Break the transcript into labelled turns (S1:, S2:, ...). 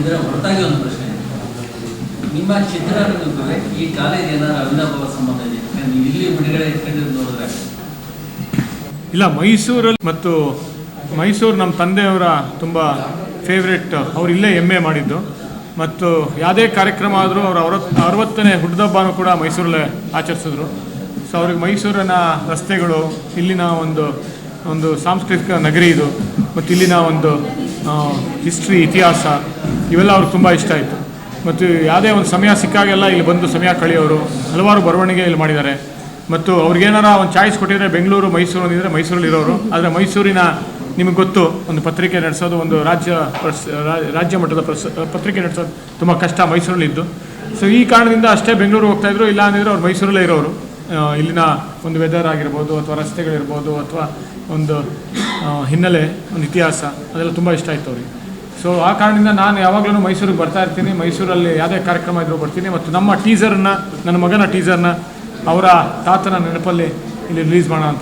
S1: ಇದರ ಹೊರತಾಗಿ ಒಂದು ಪ್ರಶ್ನೆ. ನಿಮ್ಮ ಚಿತ್ರರಂಗಕ್ಕೂ ಈ ಕಾಲೇಜ್ ಏನಾದ್ರು ಅವಿನಾಭಾವ ಸಂಬಂಧ ಇದೆ? ನೀವು ಇಲ್ಲಿ ಬಿಡುಗಡೆ ಇಟ್ಕೊಂಡಿದ್ದು ನೋಡಿದ್ರೆ
S2: ಇಲ್ಲ, ಮೈಸೂರಲ್ಲಿ ಮತ್ತು ಮೈಸೂರು ನಮ್ಮ ತಂದೆಯವರ ತುಂಬ ಫೇವ್ರೆಟ್ ಅವ್ರು ಇಲ್ಲೇ ಎಂ ಎ ಮಾಡಿದ್ದು. ಮತ್ತು ಯಾವುದೇ ಕಾರ್ಯಕ್ರಮ ಆದರೂ ಅವರು ಅರವತ್ತು ಅರವತ್ತನೇ ಹುಟ್ಟಿದಬ್ಬನೂ ಕೂಡ ಮೈಸೂರಲ್ಲೇ ಆಚರಿಸಿದ್ರು. ಸೊ ಅವ್ರಿಗೆ ಮೈಸೂರಿನ ರಸ್ತೆಗಳು, ಇಲ್ಲಿನ ಒಂದು ಒಂದು ಸಾಂಸ್ಕೃತಿಕ ನಗರಿ ಇದು, ಮತ್ತು ಇಲ್ಲಿನ ಒಂದು ಹಿಸ್ಟ್ರಿ ಇತಿಹಾಸ ಇವೆಲ್ಲ ಅವ್ರಿಗೆ ತುಂಬ ಇಷ್ಟ ಆಯಿತು. ಮತ್ತು ಯಾವುದೇ ಒಂದು ಸಮಯ ಸಿಕ್ಕಾಗೆಲ್ಲ ಇಲ್ಲಿ ಬಂದು ಸಮಯ ಕಳೆಯೋರು, ಹಲವಾರು ಬರವಣಿಗೆ ಇಲ್ಲಿ ಮಾಡಿದ್ದಾರೆ. ಮತ್ತು ಅವ್ರಿಗೇನಾರ ಒಂದು ಚಾಯ್ಸ್ ಕೊಟ್ಟಿದ್ರೆ ಬೆಂಗಳೂರು, ಮೈಸೂರು ಅಂದಿದ್ರೆ ಮೈಸೂರಲ್ಲಿ ಇರೋರು. ಆದರೆ ಮೈಸೂರಿನ ನಿಮಗೆ ಗೊತ್ತು, ಒಂದು ಪತ್ರಿಕೆ ನಡೆಸೋದು ಒಂದು ರಾಜ್ಯ ರಾಜ್ಯ ಮಟ್ಟದ ಪತ್ರಿಕೆ ನಡೆಸೋದು ತುಂಬ ಕಷ್ಟ ಮೈಸೂರಲ್ಲಿ ಇದ್ದು. ಸೊ ಈ ಕಾರಣದಿಂದ ಅಷ್ಟೇ ಬೆಂಗಳೂರು ಹೋಗ್ತಾ ಇದ್ರು. ಇಲ್ಲ ಅಂದಿದ್ರೆ ಅವ್ರು ಮೈಸೂರಲ್ಲೇ ಇರೋರು. ಇಲ್ಲಿನ ಒಂದು ವೆದರ್ ಆಗಿರ್ಬೋದು ಅಥವಾ ರಸ್ತೆಗಳಿರ್ಬೋದು ಅಥವಾ ಒಂದು ಹಿನ್ನೆಲೆ, ಒಂದು ಇತಿಹಾಸ, ಅದೆಲ್ಲ ತುಂಬ ಇಷ್ಟ ಆಯಿತು ಅವ್ರಿಗೆ. ಸೊ ಆ ಕಾರಣದಿಂದ ನಾನು ಯಾವಾಗಲೂ ಮೈಸೂರಿಗೆ ಬರ್ತಾ ಇರ್ತೀನಿ. ಮೈಸೂರಲ್ಲಿ ಯಾವುದೇ ಕಾರ್ಯಕ್ರಮ ಇದ್ರೂ ಬರ್ತೀನಿ. ಮತ್ತು ನಮ್ಮ ಟೀಸರ್ನ ನನ್ನ ಮಗನ ಟೀಸರ್ನ ಅವರ ತಾತನ ನೆನಪಲ್ಲಿ ಇಲ್ಲಿ ರಿಲೀಸ್ ಮಾಡೋಣ ಅಂತ